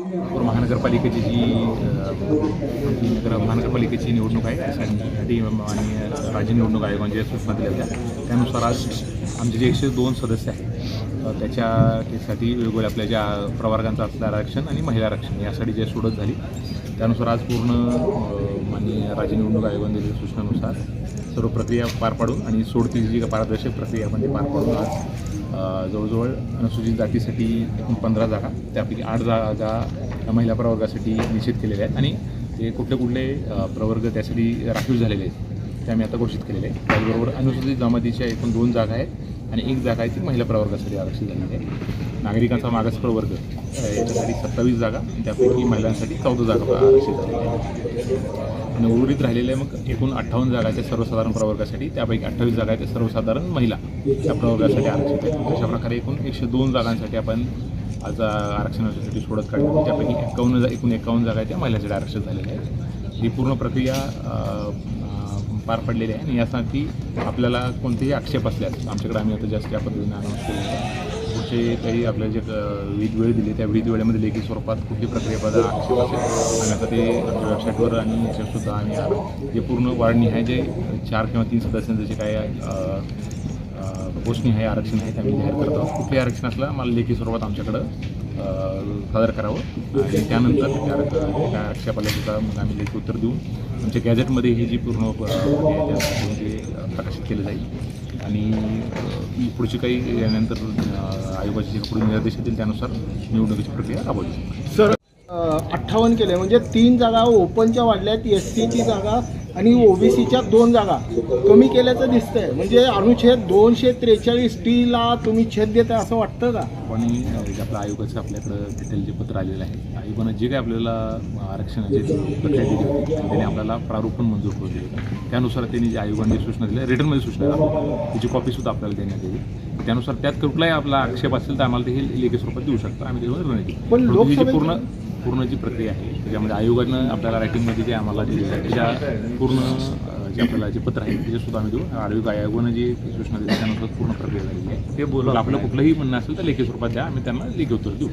नागपूर महानगरपालिकेची जी आमची नगर महानगरपालिकेची निवडणूक आहे त्यासाठी आणि राज्य निवडणूक आयोगाने सूचना दिल्या होत्या त्यानुसार आज आमचे जे एकशे दोन सदस्य आहेत त्याच्यासाठी वेगवेगळ्या आपल्या ज्या प्रवर्गांचं असलं आरक्षण आणि महिला आरक्षण यासाठी जे सोडत झाली. त्यानुसार आज पूर्ण माननीय राज्य निवडणूक आयोगाने दिलेल्या सूचनानुसार सर्व प्रक्रिया पार पाडून आणि सोडतीची जी पारदर्शक प्रक्रिया आपण पार पाडून आज जवळजवळ अनुसूचित जातीसाठी एकूण पंधरा जागा त्यापैकी आठ जागा महिला प्रवर्गासाठी निश्चित केलेल्या आहेत. आणि ते कुठले कुठले प्रवर्ग त्यासाठी राखीव झालेले आहेत ते आम्ही आता घोषित केलेले आहे त्याचबरोबर अनुसूचित जमातीच्या एकूण दोन जागा आहेत. आणि एक जागा आहे ती महिला प्रवर्गासाठी आरक्षित झालेली आहे. नागरिकांचा मागास प्रवर्ग याच्यासाठी सत्तावीस जागा त्यापैकी महिलांसाठी चौदा जागा आरक्षित झालेल्या आहेत. आणि उर्वरित राहिलेल्या मग एकूण अठ्ठावन्न जागा आहेत त्या सर्वसाधारण प्रवर्गासाठी त्यापैकी अठ्ठावीस जागा आहेत त्या सर्वसाधारण महिला त्या प्रवर्गासाठी आरक्षित आहेत. अशा प्रकारे एकूण एकशे दोन जागांसाठी आपण आज आरक्षणासाठी सोडत काढतो त्यापैकी एकावन्न एकूण एकावन्न जागा आहेत त्या महिलांसाठी आरक्षित झालेल्या आहेत. ही पूर्ण प्रक्रिया पार पडलेली आहे आणि यासाठी आपल्याला कोणतेही आक्षेप असल्यास आमच्याकडे आम्ही आता जास्त या पद्धतीने अनाऊन्स केलेलं पुढचे काही आपल्याला जे अ, वेळ दिली त्या वीज वेळेमध्ये लेखी स्वरूपात कुठली प्रक्रियेबद्दल आक्षेप असेल आणि आता ते आमच्या वेबसाईटवर आणि याच्यासुद्धा आम्ही जे पूर्ण वाढनिहाय जे चार किंवा तीन सदस्यांचं जे काय अ, आहे आरक्षण आहे ते आम्ही जाहीर करतो कुठले आरक्षण असलं मला लेखी स्वरूपात आमच्याकडं सादर करावं. आणि त्यानंतर त्या आर- मग आम्ही एक उत्तर देऊन आमच्या गॅझेटमध्ये ही जी पूर्ण अ, प्रकाशित केलं जाईल. आणि पुढचे पुढची काही यानंतर आयोगाचे जे पुढील निर्देश येतील त्यानुसार निवडणुकीची प्रक्रिया राबवली सर अठ्ठावन्न केले म्हणजे तीन जागा ओपनच्या वाढल्यात एस सीची जागा आणि ओबीसीच्या दोन जागा. कमी केल्याचं दिसतंय. म्हणजे अनुच्छेद दोनशे त्रेचाळीस टीला तुम्ही छेद देताय असं वाटतं का? पण जे आपलं आयोगाचं आपल्याकडं डिटेल जे पत्र आलेलं आहे आयोगानं जे काही आपल्याला आरक्षणाचे प्रक्रिया दिली होती त्याने आपल्याला प्रारूप पण मंजूर करून दिले त्यानुसार त्यांनी जे आयोगाने सूचना दिल्या रिटर्नमध्ये सूचना दिल्या त्याची कॉपीसुद्धा आपल्याला देण्यात येईल. त्यानुसार त्यात कुठलाही आपला आक्षेप असेल तर आम्हाला ते हे लेखी स्वरूपात देऊ शकतो. आम्ही. पण लोकसभेची- पूर्ण पूर्ण जी प्रक्रिया आहे. त्याच्यामध्ये आयोगानं आपल्याला रायटिंगमध्ये जे आम्हाला जे त्याच्या पूर्ण जे आपल्याला जे पत्र आहे त्याचे सुद्धा आम्ही देऊ. आयोग आयोगानं जी सूचना दिली त्यानुसार पूर्ण प्रक्रिया झालेली आहे. ते बोलून आपलं कुठलंही म्हणणं असेल तर लेखी स्वरूपात द्या आम्ही त्यांना लेखी उत्तर देऊ.